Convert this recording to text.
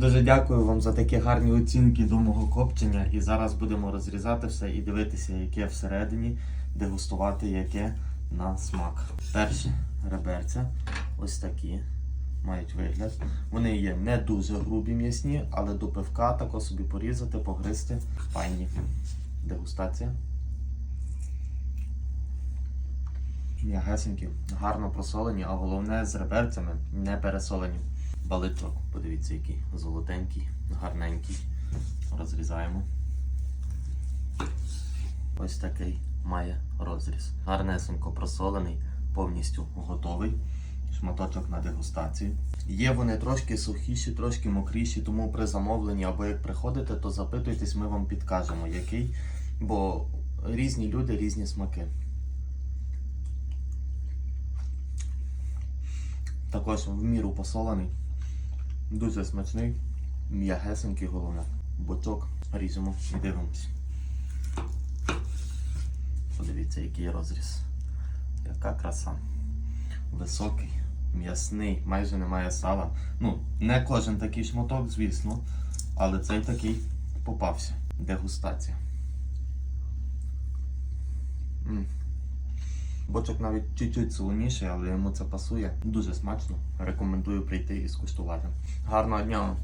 Дуже дякую вам за такі гарні оцінки до мого копчення. І зараз будемо розрізати все і дивитися, яке всередині, дегустувати яке на смак. Перші реберця ось такі мають вигляд. Вони є не дуже грубі м'ясні, але до пивка тако собі порізати, погризти. Файні. Дегустація. М'ягесенькі, гарно просолені, а головне з реберцями не пересолені. Баличок, подивіться, який золотенький, гарненький. Розрізаємо. Ось такий має розріз. Гарнесенько просолений, повністю готовий. Шматочок на дегустацію. Є вони трошки сухіші, трошки мокріші, тому при замовленні або як приходите, то запитуйтесь, ми вам підкажемо, який. Бо різні люди, різні смаки. Також в міру посолений. Дуже смачний, м'ягесенький головне. Бочок ріжемо і дивимось. Подивіться, який розріз. Яка краса. Високий, м'ясний, майже немає сала. Ну, не кожен такий шматок, звісно, але цей такий попався. Дегустація. Бочок навіть чуть-чуть солоніший, але йому це пасує. Дуже смачно. Рекомендую прийти і скуштувати. Гарного дня!